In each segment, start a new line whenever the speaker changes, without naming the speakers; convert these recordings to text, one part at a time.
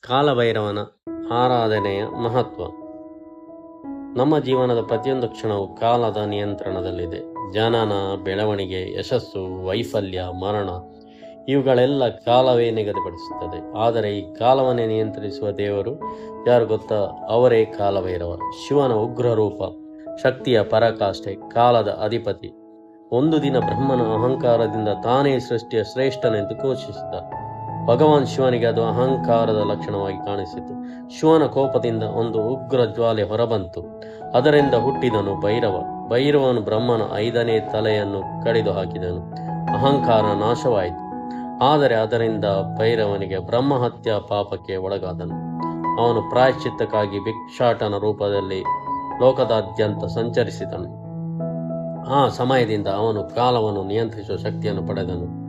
ಕಾಲಭೈರವನ ಆರಾಧನೆಯ ಮಹತ್ವ. ನಮ್ಮ ಜೀವನದ ಪ್ರತಿಯೊಂದು ಕ್ಷಣವು ಕಾಲದ ನಿಯಂತ್ರಣದಲ್ಲಿದೆ. ಜನನ, ಬೆಳವಣಿಗೆ, ಯಶಸ್ಸು, ವೈಫಲ್ಯ, ಮರಣ ಇವುಗಳೆಲ್ಲ ಕಾಲವೇ ನಿಗದಿಪಡಿಸುತ್ತದೆ. ಆದರೆ ಈ ಕಾಲವನ್ನೇ ನಿಯಂತ್ರಿಸುವ ದೇವರು ಯಾರು ಗೊತ್ತಾ? ಅವರೇ ಕಾಲಭೈರವ ಶಿವನ ಉಗ್ರ ರೂಪ ಶಕ್ತಿಯ ಪರಾಕಾಷ್ಠೆ, ಕಾಲದ ಅಧಿಪತಿ. ಒಂದು ದಿನ ಬ್ರಹ್ಮನ ಅಹಂಕಾರದಿಂದ ತಾನೇ ಸೃಷ್ಟಿಯ ಶ್ರೇಷ್ಠನೆಂದು ಘೋಷಿಸಿದ. ಭಗವಾನ್ ಶಿವನಿಗೆ ಅದು ಅಹಂಕಾರದ ಲಕ್ಷಣವಾಗಿ ಕಾಣಿಸಿತು. ಶಿವನ ಕೋಪದಿಂದ ಒಂದು ಉಗ್ರ ಜ್ವಾಲೆ ಹೊರಬಂತು. ಅದರಿಂದ ಹುಟ್ಟಿದನು ಭೈರವ. ಭೈರವನು ಬ್ರಹ್ಮನ ಐದನೇ ತಲೆಯನ್ನು ಕಡಿದು ಹಾಕಿದನು. ಅಹಂಕಾರ ನಾಶವಾಯಿತು. ಆದರೆ ಅದರಿಂದ ಭೈರವನಿಗೆ ಬ್ರಹ್ಮಹತ್ಯ ಪಾಪಕ್ಕೆ ಒಳಗಾದನು. ಅವನು ಪ್ರಾಯಶ್ಚಿತ್ತಕ್ಕಾಗಿ ಭಿಕ್ಷಾಟನ ರೂಪದಲ್ಲಿ ಲೋಕದಾದ್ಯಂತ ಸಂಚರಿಸಿದನು. ಆ ಸಮಯದಿಂದ ಅವನು ಕಾಲವನ್ನು ನಿಯಂತ್ರಿಸುವ ಶಕ್ತಿಯನ್ನು ಪಡೆದನು.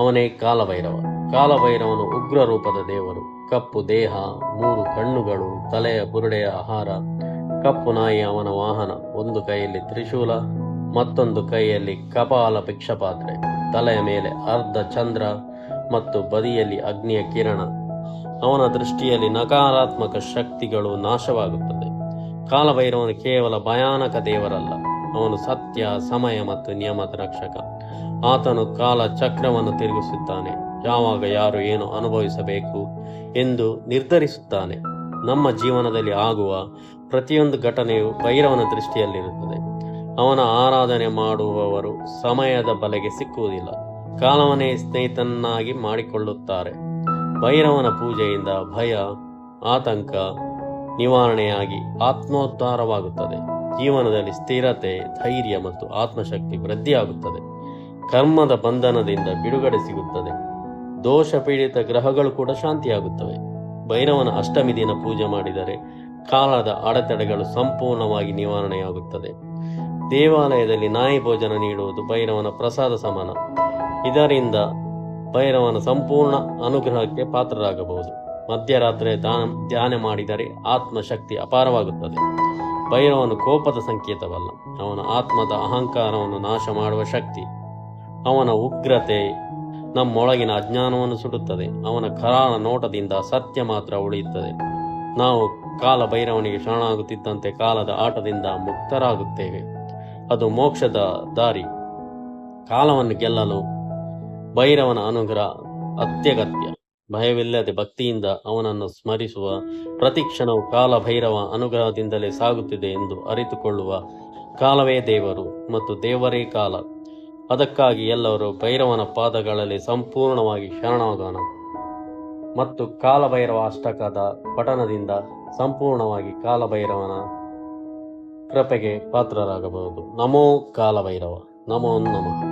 ಅವನೇ ಕಾಲಭೈರವ. ಕಾಲಭೈರವನು ಉಗ್ರ ರೂಪದ ದೇವರು ಕಪ್ಪು ದೇಹ, ಮೂರು ಕಣ್ಣುಗಳು, ತಲೆಯ ಬುರುಡೆಯ ಆಹಾರ, ಕಪ್ಪು ನಾಯಿ ಅವನ ವಾಹನ, ಒಂದು ಕೈಯಲ್ಲಿ ತ್ರಿಶೂಲ, ಮತ್ತೊಂದು ಕೈಯಲ್ಲಿ ಕಪಾಲ ಭಿಕ್ಷಪಾತ್ರೆ, ತಲೆಯ ಮೇಲೆ ಅರ್ಧ ಚಂದ್ರ ಮತ್ತು ಬದಿಯಲ್ಲಿ ಅಗ್ನಿಯ ಕಿರಣ. ಅವನ ದೃಷ್ಟಿಯಲ್ಲಿ ನಕಾರಾತ್ಮಕ ಶಕ್ತಿಗಳು ನಾಶವಾಗುತ್ತದೆ. ಕಾಲಭೈರವನು ಕೇವಲ ಭಯಾನಕ ದೇವರಲ್ಲ, ಅವನು ಸತ್ಯ, ಸಮಯ ಮತ್ತು ನಿಯಮದ ರಕ್ಷಕ. ಆತನು ಕಾಲ ಚಕ್ರವನ್ನು ತಿರುಗಿಸುತ್ತಾನೆ. ಯಾವಾಗ ಯಾರು ಏನು ಅನುಭವಿಸಬೇಕು ಎಂದು ನಿರ್ಧರಿಸುತ್ತಾನೆ. ನಮ್ಮ ಜೀವನದಲ್ಲಿ ಆಗುವ ಪ್ರತಿಯೊಂದು ಘಟನೆಯು ಭೈರವನ ದೃಷ್ಟಿಯಲ್ಲಿರುತ್ತದೆ. ಅವನ ಆರಾಧನೆ ಮಾಡುವವರು ಸಮಯದ ಬಲೆಗೆ ಸಿಕ್ಕುವುದಿಲ್ಲ. ಕಾಲವನೇ ಸ್ನೇಹಿತನಾಗಿ ಮಾಡಿಕೊಳ್ಳುತ್ತಾರೆ. ಭೈರವನ ಪೂಜೆಯಿಂದ ಭಯ, ಆತಂಕ, ನಿವಾರಣೆಯಾಗಿ ಆತ್ಮೋದ್ಧಾರವಾಗುತ್ತದೆ. ಜೀವನದಲ್ಲಿ ಸ್ಥಿರತೆ, ಧೈರ್ಯ ಮತ್ತು ಆತ್ಮಶಕ್ತಿ ವೃದ್ಧಿಯಾಗುತ್ತದೆ. ಕರ್ಮದ ಬಂಧನದಿಂದ ಬಿಡುಗಡೆ ಸಿಗುತ್ತದೆ. ದೋಷ ಪೀಡಿತ ಗ್ರಹಗಳು ಕೂಡ ಶಾಂತಿಯಾಗುತ್ತವೆ. ಭೈರವನ ಅಷ್ಟಮಿ ದಿನ ಪೂಜೆ ಮಾಡಿದರೆ ಕಾಲದ ಅಡೆತಡೆಗಳು ಸಂಪೂರ್ಣವಾಗಿ ನಿವಾರಣೆಯಾಗುತ್ತದೆ. ದೇವಾಲಯದಲ್ಲಿ ನಾಯಿ ಭೋಜನ ನೀಡುವುದು ಭೈರವನ ಪ್ರಸಾದ ಸಮಾನ. ಇದರಿಂದ ಭೈರವನ ಸಂಪೂರ್ಣ ಅನುಗ್ರಹಕ್ಕೆ ಪಾತ್ರರಾಗಬಹುದು. ಮಧ್ಯರಾತ್ರಿ ದಾನ, ಧ್ಯಾನ ಮಾಡಿದರೆ ಆತ್ಮಶಕ್ತಿ ಅಪಾರವಾಗುತ್ತದೆ. ಭೈರವನು ಕೋಪದ ಸಂಕೇತವಲ್ಲ. ಅವನ ಆತ್ಮದ ಅಹಂಕಾರವನ್ನು ನಾಶ ಮಾಡುವ ಶಕ್ತಿ, ಅವನ ಉಗ್ರತೆ ನಮ್ಮೊಳಗಿನ ಅಜ್ಞಾನವನ್ನು ಸುಡುತ್ತದೆ. ಅವನ ಕರಾಳ ನೋಟದಿಂದ ಸತ್ಯ ಮಾತ್ರ ಉಳಿಯುತ್ತದೆ. ನಾವು ಕಾಲ ಭೈರವನಿಗೆ ಶರಣಾಗುತ್ತಿದ್ದಂತೆ ಕಾಲದ ಆಟದಿಂದ ಮುಕ್ತರಾಗುತ್ತೇವೆ. ಅದು ಮೋಕ್ಷದ ದಾರಿ. ಕಾಲವನ್ನು ಗೆಲ್ಲಲು ಭೈರವನ ಅನುಗ್ರಹ ಅತ್ಯಗತ್ಯ. ಭಯವಿಲ್ಲದೆ ಭಕ್ತಿಯಿಂದ ಅವನನ್ನು ಸ್ಮರಿಸುವ ಪ್ರತಿಕ್ಷಣವು ಕಾಲ ಭೈರವ ಅನುಗ್ರಹದಿಂದಲೇ ಸಾಗುತ್ತಿದೆ ಎಂದು ಅರಿತುಕೊಳ್ಳುವ ಕಾಲವೇ ದೇವರು ಮತ್ತು ದೇವರೇ ಕಾಲ. ಅದಕ್ಕಾಗಿ ಎಲ್ಲರೂ ಭೈರವನ ಪಾದಗಳಲ್ಲಿ ಸಂಪೂರ್ಣವಾಗಿ ಶರಣಾಗೋಣ. ಮತ್ತು ಕಾಲಭೈರವ ಅಷ್ಟಕದ ಪಠನದಿಂದ ಸಂಪೂರ್ಣವಾಗಿ ಕಾಲಭೈರವನ ಕೃಪೆಗೆ ಪಾತ್ರರಾಗಬಹುದು. ನಮೋ ಕಾಲಭೈರವ. ನಮೋ ನಮಃ.